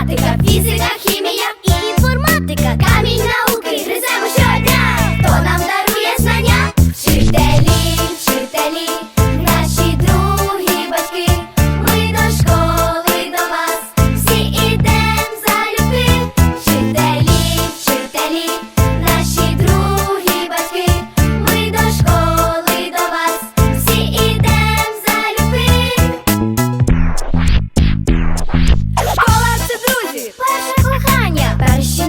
Математика, фізика, хімія і інформатика, камінь наук.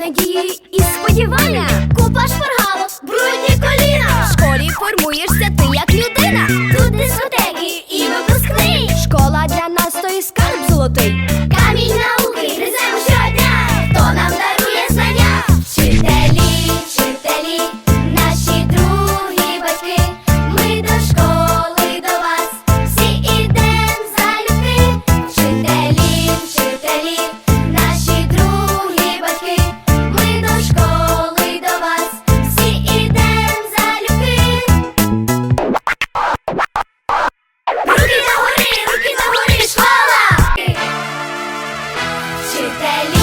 надії і сподівання, купа шпаргалок, брудні коліна. В школі формуєшся ти як людина. Тут дискотеки і випускний. Школа для нас то і скарб золотий. Камінь науки. C'était